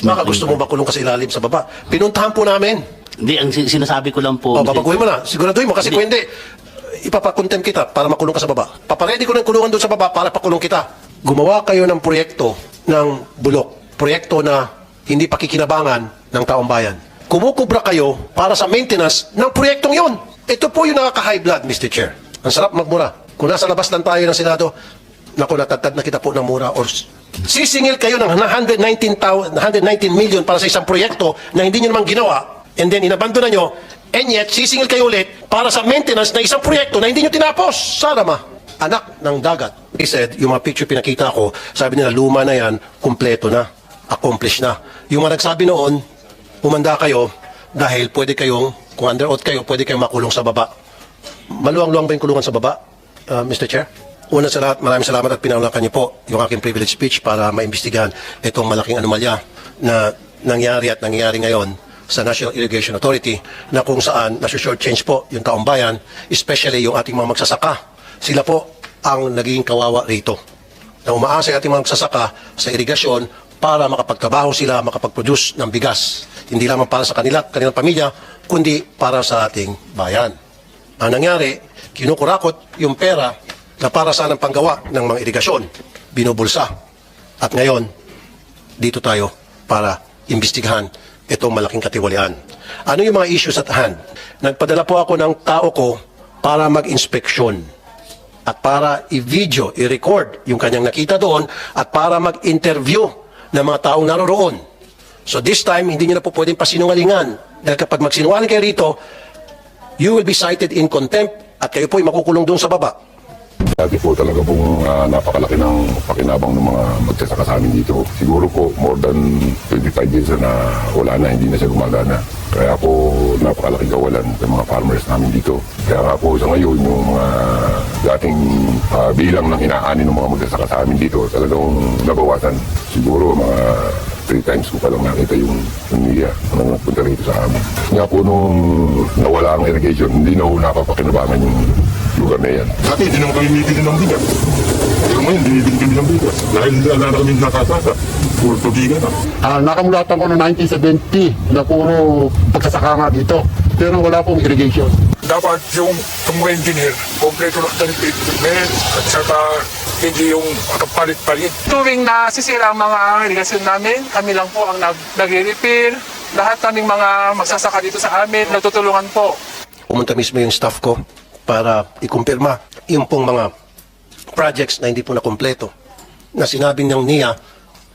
Baka gusto mo makulong ka sa ilalim sa baba. Pinuntahan po namin. Hindi, ang sin- sinasabi ko lang po. O, Mr. babaguhin mo na. Siguraduhin mo. Kasi kung hindi, ipapakontempt kita para makulong ka sa baba. Paparedy ko ng kulungan doon sa baba para pakulong kita. Gumawa kayo ng proyekto ng bulok. Proyekto na hindi pakikinabangan ng taong bayan. Kumukubra kayo para sa maintenance ng proyektong yon. Ito po yung nakaka-high blood, Mr. Chair. Ang sarap magmura. Kung nasa labas lang tayo ng Senado, naku, natatad na kita po ng mura or sisingil kayo ng 119, 119 million para sa isang proyekto na hindi nyo naman ginawa and then inabandona nyo and yet sisingil kayo ulit para sa maintenance na isang proyekto na hindi nyo tinapos. Sana ma, anak ng dagat. He said, yung mga picture pinakita ko, sabi nila luma na yan, kumpleto na, accomplished na. Yung mga nagsabi noon, umanda kayo dahil pwede kayong, kung under oath kayo, pwede kayong makulong sa baba. Maluwang-luwang ba yung kulungan sa baba, uh, Mr. Chair? Una sa lahat, maraming salamat at pinaunakan niyo po yung aking privilege speech para maimbestigahan itong malaking anomalya na nangyari at nangyayari ngayon sa National Irrigation Authority na kung saan nasa-short change po yung taong bayan, especially yung ating mga magsasaka. Sila po ang naging kawawa rito. Na umaasa yung ating mga magsasaka sa irigasyon para makapagtrabaho sila, makapag-produce ng bigas. Hindi lamang para sa kanila, kanilang pamilya, kundi para sa ating bayan. Ang nangyari, kinukurakot yung pera na para sa panggawa ng mga irigasyon, binubulsa. At ngayon, dito tayo para imbestigahan itong malaking katiwalian. Ano yung mga issues at hand? Nagpadala po ako ng tao ko para mag-inspeksyon at para i-video, i-record yung kanyang nakita doon at para mag-interview ng mga taong naroroon. So this time, hindi nyo na po pwedeng pasinungalingan. Dahil kapag magsinungaling kayo rito, you will be cited in contempt at kayo po ay makukulong doon sa baba. Dati po talaga pong ah, napakalaki ng pakinabang ng mga magsasaka sa amin dito. Siguro po more than 25 years na wala na, hindi na siya gumagana. Kaya po napakalaki kawalan ng mga farmers namin dito. Kaya nga po sa ngayon yung mga dating ah, bilang ng inaani ng mga magsasaka sa amin dito talagang nabawasan. Siguro mga three times ko pa lang nakita yung, media nang nagpunta rito sa amin. Nga po nung nawala ang irrigation, hindi na po napapakinabangan yung lugar na yan. Dati hindi naman kami bibili ng bigas. Pero ngayon, binibili kami ng bigas. Dahil wala na kami nakasasa. Puro tubigan na. Ah, nakamulatan ko noong 1970 na puro pagsasaka nga dito. Pero wala pong irrigation. Dapat yung, mga engineer, kompleto lang ng equipment at saka hindi yung kapalit-palit. Tuwing nasisira ang mga irigasyon namin, kami lang po ang nag nagre-repair. Lahat kaming mga magsasaka dito sa amin, nagtutulungan po. Pumunta mismo yung staff ko para ikumpirma yung pong mga projects na hindi po na kompleto. Na sinabi ng NIA,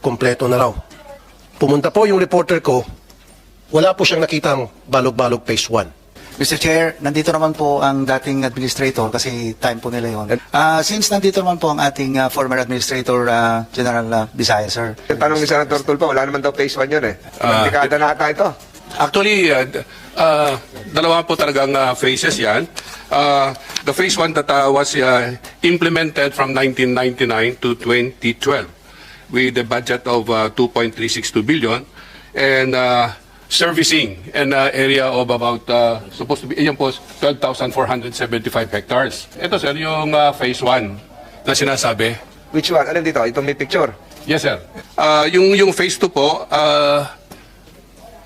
kompleto na raw. Pumunta po yung reporter ko, wala po siyang nakitang balog-balog phase 1. Mr. Chair, nandito naman po ang dating administrator kasi time po nila yon. Ah, since nandito naman po ang ating ah, former administrator, ah, General uh, Bisaya, sir. Tanong ni Senator Tulpa, wala naman daw phase 1 yun eh. Dekada na ata ito. Actually, uh, uh, dalawa po talagang uh, phases yan. Uh, the phase 1 that uh, was uh, implemented from 1999 to 2012 with a budget of uh, 2.362 billion and uh, servicing an uh, area of about uh, supposed to be yan po 12,475 hectares. Ito sir yung uh, phase 1 na sinasabi. Which one? Ano dito? Itong may picture. Yes, sir. Ah, yung yung phase 2 po, ah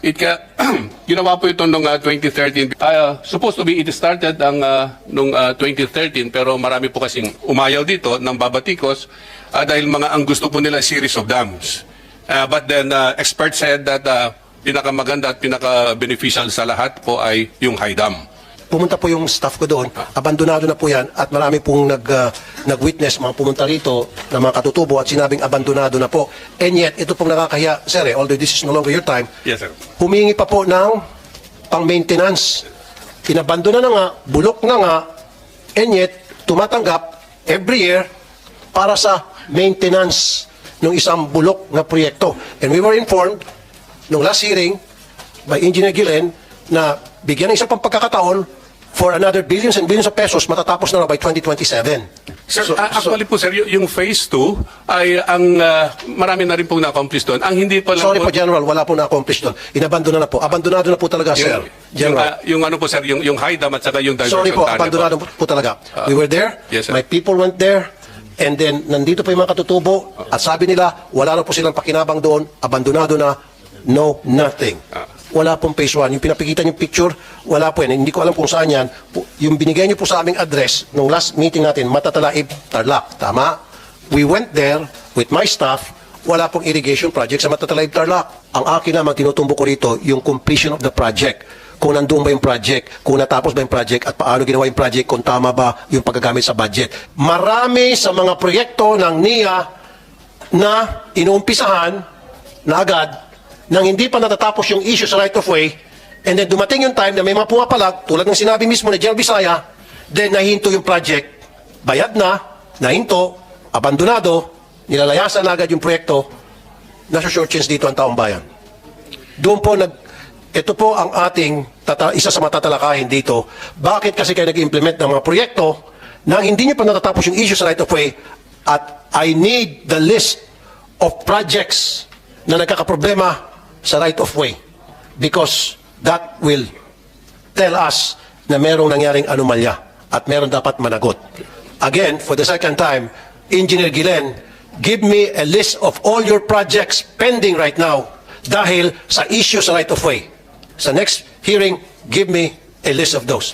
it ka, ginawa po ito noong ah, 2013. Ah, supposed to be it started ang uh, nung ah, 2013 pero marami po kasing umayaw dito ng babatikos ah, dahil mga ang gusto po nila series of dams. Ah, but then ah, experts said that ah, pinakamaganda at pinaka-beneficial sa lahat po ay yung high dam. Pumunta po yung staff ko doon, abandonado na po yan at marami pong nag, ah, nag-witness mga pumunta rito na mga katutubo at sinabing abandonado na po. And yet, ito pong nakakahiya, sir, eh, although this is no longer your time, Yes, sir. humingi pa po ng pang-maintenance. Inabandona na nga, bulok na nga, and yet, tumatanggap every year para sa maintenance ng isang bulok na proyekto. And we were informed nung last hearing by Engineer Gillen na bigyan ng isang pagkakataon for another billions and billions of pesos matatapos na raw by 2027. Sir, So- so- actually po sir, yung phase 2 ay ang ah, marami na rin pong na-accomplish doon. Ang hindi pa lang Sorry po, General, wala po na-accomplish doon. Inabandona na po. Abandonado na po talaga, sir. yung, yung, General. ah, yung ano po sir, yung, yung high dam at saka yung diversion Sorry po, abandonado po, po talaga. we were there, yes, sir. my people went there, and then nandito po yung mga katutubo, at sabi nila, wala na po silang pakinabang doon, abandonado na, no, nothing. Wala pong phase 1. Yung pinapikita yung picture, wala po yan. Hindi ko alam kung saan yan. Yung binigay niyo po sa aming address, nung last meeting natin, Matatalaib, Tarlac. Tama? We went there with my staff, wala pong irrigation project sa Matatalaib, Tarlac. Ang akin naman, tinutumbo ko rito, yung completion of the project. Kung nandoon ba yung project, kung natapos ba yung project, at paano ginawa yung project, kung tama ba yung paggagamit sa budget. Marami sa mga proyekto ng NIA na inuumpisahan na agad nang hindi pa natatapos yung issue sa right of way and then dumating yung time na may mga pumapalag tulad ng sinabi mismo ni General Bisaya then nahinto yung project bayad na, nahinto abandonado, nilalayasan na agad yung proyekto nasa short chance dito ang taong bayan doon po nag ito po ang ating tata, isa sa matatalakahin dito. Bakit kasi kayo nag-implement ng mga proyekto na hindi nyo pa natatapos yung issue sa right of way at I need the list of projects na nagkakaproblema sa right of way because that will tell us na merong nangyaring anomalya at meron dapat managot. Again, for the second time, Engineer Gilen, give me a list of all your projects pending right now dahil sa issue sa right of way. Sa next hearing, give me a list of those.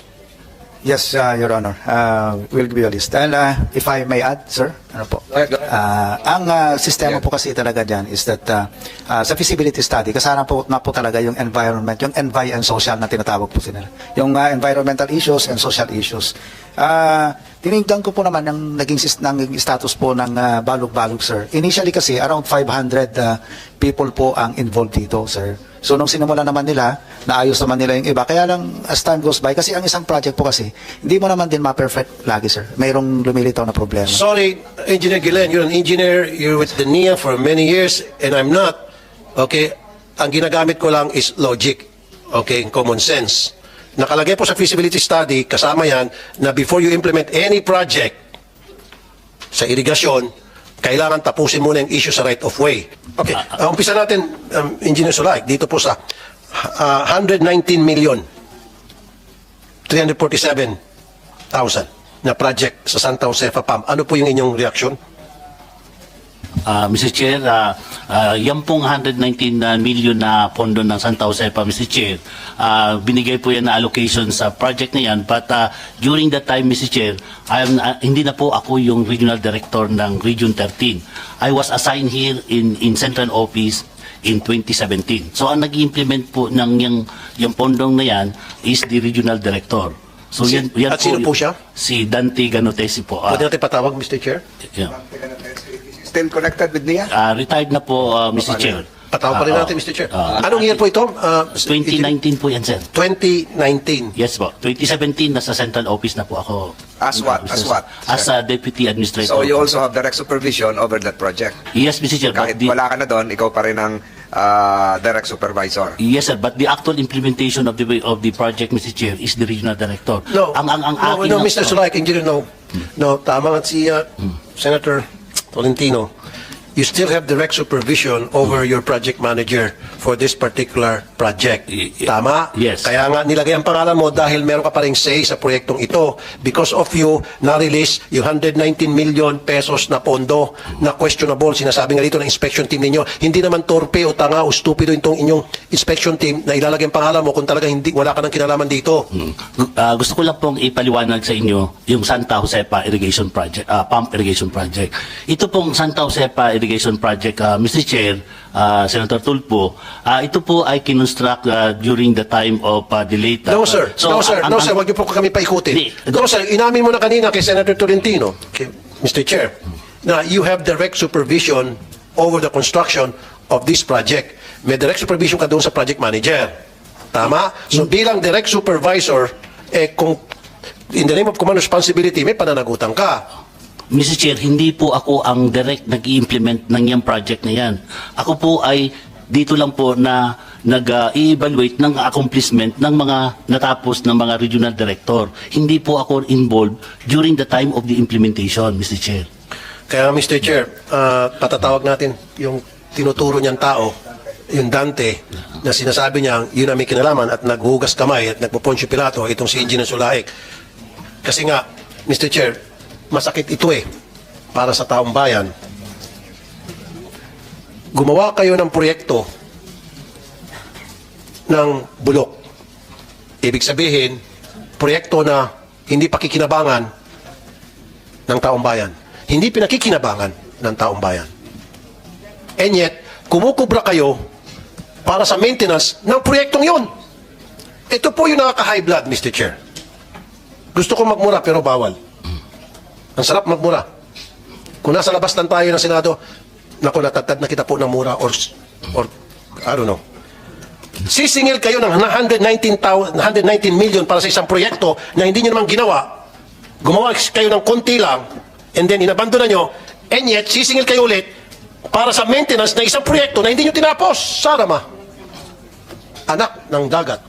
Yes, uh, Your Honor. Uh, we'll give you a list. And uh, if I may add, sir, ano po? Uh, ang uh, sistema po kasi talaga dyan is that uh, uh, sa feasibility study, kasama po na po talaga yung environment, yung envi and social na tinatawag po sila. Yung uh, environmental issues and social issues. Uh, tinignan ko po naman ng naging, naging status po ng uh, Balog-Balog, sir. Initially kasi, around 500 uh, people po ang involved dito, sir. So nung sinimula naman nila, naayos naman nila yung iba. Kaya lang as time goes by, kasi ang isang project po kasi, hindi mo naman din ma-perfect lagi sir. Mayroong lumilitaw na problema. Sorry, Engineer Gilen, you're an engineer, you're with the NIA for many years, and I'm not. Okay? Ang ginagamit ko lang is logic. Okay? Common sense. Nakalagay po sa feasibility study, kasama yan, na before you implement any project sa irigasyon, kailangan tapusin muna yung issue sa right of way. Okay, uh, umpisa natin, um, Engineer Sulaik, dito po sa uh, 119 million 347,000 na project sa Santa Josefa PAM. Ano po yung inyong reaksyon? Ah, Mr. Chair, ah, ah, yan pong 119 na million na pondo ng Santa Josepa, Mr. Chair, ah, binigay po yan na allocation sa project na yan. But ah, during that time, Mr. Chair, I am, ah, hindi na po ako yung regional director ng Region 13. I was assigned here in, in central office in 2017. So ang nag-implement po ng yung, yung pondong na yan is the regional director. So Si- yan, yan at sino po siya? Si Dante Ganotesi po. Ah, Pwede natin patawag, Mr. Chair? yeah. Still connected with Nia? Ah, retired na po, ah, Mr. Chair. Patawag pa rin Ah, natin, oh. Mr. Chair. Ah, Anong year po ito? Uh, 2019 po yan, sir. 2019. Yes po. 2017, nasa central office na po ako. As what? As what? As a deputy administrator. So you also have direct supervision over that project? Yes, Mr. Chair. Kahit but the- wala ka na doon, ikaw pa rin ang ah, direct supervisor. Yes, sir. But the actual implementation of the of the project, Mr. Chair, is the regional director. No, Ang, ang, ang no, akin no, lang- Mr. Sulaik, Engineer, no. No, tama nga si uh, Senator Tolentino. You still have direct supervision over your project manager for this particular project. Tama? Yes. Kaya nga nilagay ang pangalan mo dahil meron ka pa rin say sa proyektong ito. Because of you, na-release yung 119 million pesos na pondo na questionable. Sinasabi nga dito ng inspection team ninyo. Hindi naman torpe o tanga o stupido itong inyong inspection team na ilalagay ang pangalan mo kung talaga hindi, wala ka ng kinalaman dito. Ah, gusto ko lang pong ipaliwanag sa inyo yung Santa Josepa Irrigation Project, ah, Pump Irrigation Project. Ito pong Santa Josepa Irrigation Project, ah, Mr. Chair, ah, Senator Tulpo, ah, ito po ay kinonstruct ah, during the time of ah, the late... ah, No, sir. so, no, sir. ang- no, sir. Huwag niyo po kami paikutin. Hindi. No, sir. Inamin mo na kanina kay Senator Tolentino, kay Mr. Chair, na you have direct supervision over the construction of this project. May direct supervision ka doon sa project manager. Tama? So bilang direct supervisor, eh kung in the name of command responsibility, may pananagutan ka. Mr. Chair, hindi po ako ang direct nag-implement ng yung project na yan. Ako po ay dito lang po na nag-evaluate ng accomplishment ng mga natapos ng mga regional director. Hindi po ako involved during the time of the implementation, Mr. Chair. Kaya Mr. Chair, ah, patatawag natin yung tinuturo niyang tao, yung Dante, na sinasabi niya, yun ang may kinalaman at naghugas kamay at nagpo-Poncio Pilato, itong si Engineer Sulaik. Kasi nga, Mr. Chair, masakit ito eh, para sa taong bayan. Gumawa kayo ng proyekto ng bulok. Ibig sabihin, proyekto na hindi pakikinabangan ng taong bayan. Hindi pinakikinabangan ng taong bayan. And yet, kumukubra kayo para sa maintenance ng proyektong yun. Ito po yung nakaka-high blood, Mr. Chair. Gusto ko magmura pero bawal. Ang sarap magmura. Kung nasa labas lang tayo ng Senado, naku, natatad na kita po ng mura or, or I don't know. Sisingil kayo ng 119,000 119 million para sa isang proyekto na hindi nyo naman ginawa. Gumawa kayo ng konti lang and then inabandona nyo and yet sisingil kayo ulit para sa maintenance ng isang proyekto na hindi nyo tinapos. Sarama. Anak ng dagat.